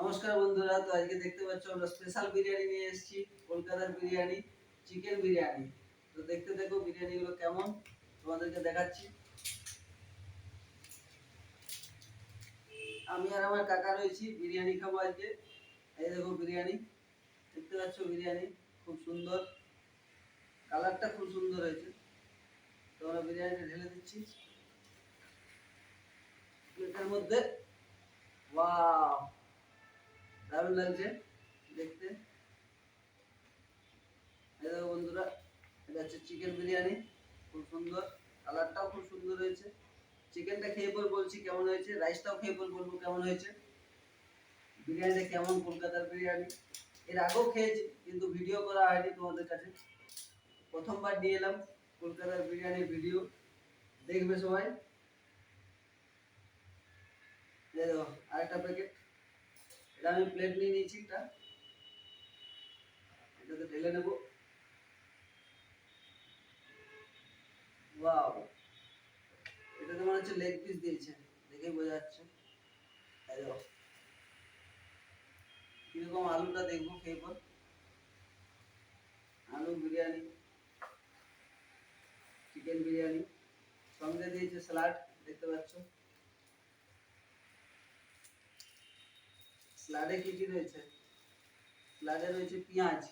নমস্কার বন্ধুরা, তো আজকে দেখতে পাচ্ছ আমরা স্পেশাল বিরিয়ানি নিয়ে এসেছি, কলকাতার বিরিয়ানি চিকেন বিরিয়ানি। তো দেখতে দেখো বিরিয়ানিগুলো কেমন, তোমাদেরকে দেখাচ্ছি। আমি আর আমার কাকা রয়েছি, বিরিয়ানি খাব আজকে। এই দেখো বিরিয়ানি, দেখতে পাচ্ছ বিরিয়ানি, খুব সুন্দর। কালারটা খুব সুন্দর হয়েছে। তো আমরা বিরিয়ানিটা ঢেলে দিচ্ছি। প্লেটের মধ্যে, ওয়াও! দারুণ লাগছে দেখতে। দেখো বন্ধুরা, এটা হচ্ছে চিকেন বিরিয়ানি, খুব সুন্দর। কালারটাও খুব সুন্দর হয়েছে। চিকেনটা খেয়ে পর বলছি কেমন হয়েছে রাইসটাও খেয়ে পর বলব কেমন হয়েছে। বিরিয়ানিটা কেমন কলকাতার বিরিয়ানি। এর আগেও খেয়েছি, কিন্তু ভিডিও করা হয়নি তোমাদের কাছে। প্রথমবার নিয়ে এলাম কলকাতার বিরিয়ানির ভিডিও দেখবে সবাই। দেখো, আরেকটা প্যাকেট এটা আমি প্লেট নিয়ে নিয়েছি একটা। এটাতে ঢেলে নেব। ওয়াও এটাতে মনে হচ্ছে লেগ পিস দিয়েছে। দেখেই বোঝা যাচ্ছে। কীরকম আলুটা দেখব খেয়ে পর। আলু, বিরিয়ানি চিকেন বিরিয়ানি। সঙ্গে দিয়েছে স্যালাড দেখতে পাচ্ছ। স্লাডে কি কি রয়েছে? স্লাডে রয়েছে পেঁয়াজ।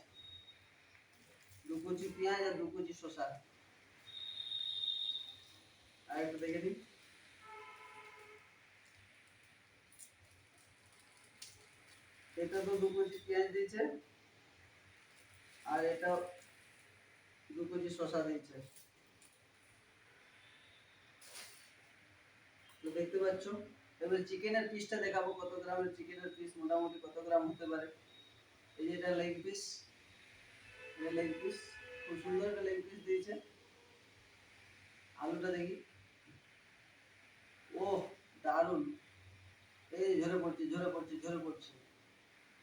দু কুচি পেঁয়াজ আর দু কুচি শসা। আর একটু দেখে নিই। এটা তো দু কুচি পেঁয়াজ দিয়েছে, আর এটা দু কুচি শসা দিয়েছে। তো দেখতে পাচ্ছ? এবার চিকেনের পিসটা দেখাবো, কত গ্রামের চিকেনের পিস মোটামুটি কত গ্রাম হতে পারে। এই যে এটা লেগ পিস লেগ পিস খুব সুন্দর একটা লেগ পিস দিয়েছে। আলুটা দেখি। ও দারুণ। এই ঝরে পড়ছে ঝরে পড়ছে ঝরে পড়ছে।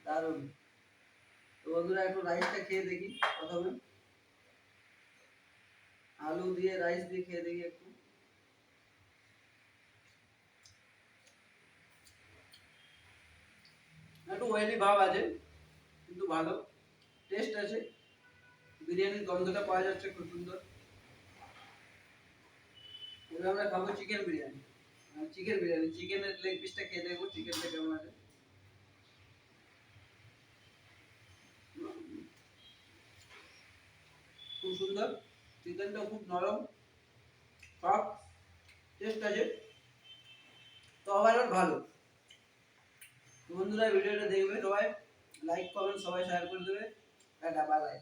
দারুণ। তো বন্ধুরা, একটু রাইসটা খেয়ে দেখি, প্রথমে। আলু দিয়ে রাইস দিয়ে খেয়ে দেখি একটু। একটু অয়েলি ভাব আছে কিন্তু ভালো টেস্ট আছে বিরিয়ানির গন্ধটা পাওয়া যাচ্ছে খুব সুন্দর এবার আমরা খাব চিকেন বিরিয়ানি চিকেন বিরিয়ানি চিকেনের লেগ পিসটা খেয়ে দেখব চিকেনটা কেমন আছে খুব সুন্দর চিকেনটা খুব নরম সফট টেস্ট আছে তো আবার ভালো তো বন্ধুরা ভিডিওটা দেখবে সবাই। লাইক কমেন্ট সবাই শেয়ার করে দেবে। Tata bye bye